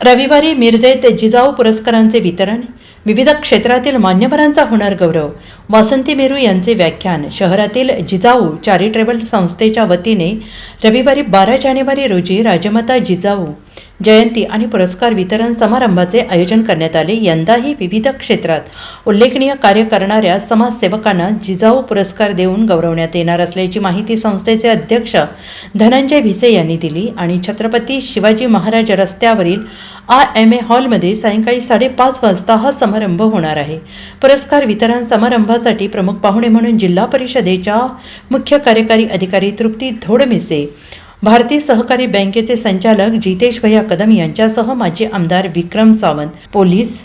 रविवारी मिरजेत जिजाऊ पुरस्कारांचे वितरण विविध क्षेत्रातील मान्यवरांचा होणार गौरव वासंती मेरू यांचे व्याख्यान शहरातील जिजाऊ चॅरिटेबल संस्थेच्या वतीने रविवारी बारा जानेवारी रोजी राजमाता जिजाऊ जयंती आणि पुरस्कार वितरण समारंभाचे आयोजन करण्यात आले. यंदाही विविध क्षेत्रात उल्लेखनीय कार्य करणाऱ्या समाजसेवकांना जिजाऊ पुरस्कार देऊन गौरवण्यात येणार असल्याची माहिती संस्थेचे अध्यक्ष धनंजय भिसे यांनी दिली आणि छत्रपती शिवाजी महाराज रस्त्यावरील आय एम ए हॉलमध्ये सायंकाळी साडेपाच वाजता हा समारंभ होणार आहे. पुरस्कार वितरण समारंभासाठी प्रमुख पाहुणे म्हणून जिल्हा परिषदेच्या मुख्य कार्यकारी अधिकारी तृप्ती धोडमिसे भारतीय सहकारी बँकेचे संचालक जितेश भैया कदम यांच्यासह माजी आमदार विक्रम सावंत पोलीस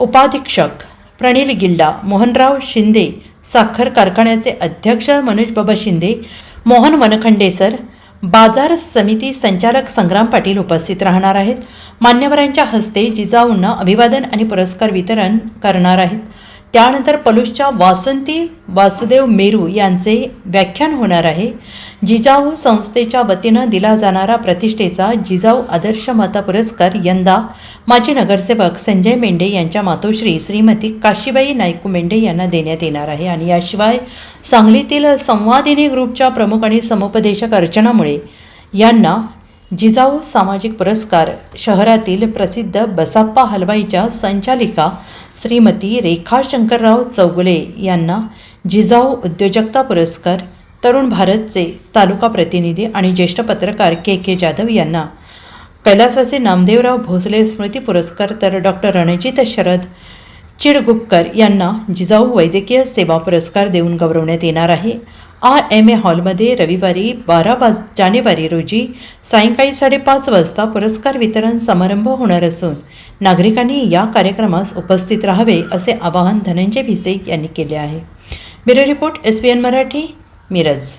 उपाधीक्षक प्रणील गिल्डा मोहनराव शिंदे साखर कारखान्याचे अध्यक्ष मनोज बाबा शिंदे मोहन वनखंडे सर बाजार समिती संचालक संग्राम पाटील उपस्थित राहणार आहेत. मान्यवरांच्या हस्ते जिजाऊंना अभिवादन आणि पुरस्कार वितरण करणार आहेत. त्यानंतर पलूसच्या वासंती वासुदेव मेरू यांचे व्याख्यान होणार आहे. जिजाऊ संस्थेच्या वतीनं दिला जाणारा प्रतिष्ठेचा जिजाऊ आदर्श माता पुरस्कार यंदा माजी नगरसेवक संजय मेंढे यांच्या मातोश्री श्रीमती काशीबाई नायकू मेंढे यांना देण्यात येणार आहे. आणि याशिवाय सांगलीतील संवादिनी ग्रुपच्या प्रमुख आणि समुपदेशक अर्चनामुळे यांना जिजाऊ सामाजिक पुरस्कार शहरातील प्रसिद्ध बसाप्पा हलवाईच्या संचालिका श्रीमती रेखा शंकरराव चौगुले यांना जिजाऊ उद्योजकता पुरस्कार तरुण भारतचे तालुका प्रतिनिधी आणि ज्येष्ठ पत्रकार के के जाधव यांना कैलासवासी नामदेवराव भोसले स्मृती पुरस्कार तर डॉक्टर रणजित शरद चिडगुपकर यांना जिजाऊ वैद्यकीय सेवा पुरस्कार देऊन गौरवण्यात येणार आहे. आर एम ए हॉलमध्ये रविवारी बारा वाज जानेवारी रोजी सायंकाळी साडेपाच वाजता पुरस्कार वितरण समारंभ होणार असून नागरिकांनी या कार्यक्रमास उपस्थित राहावे असे आवाहन धनंजय भिसे यांनी केले आहे. Bureau report S B N Marathi. Miraj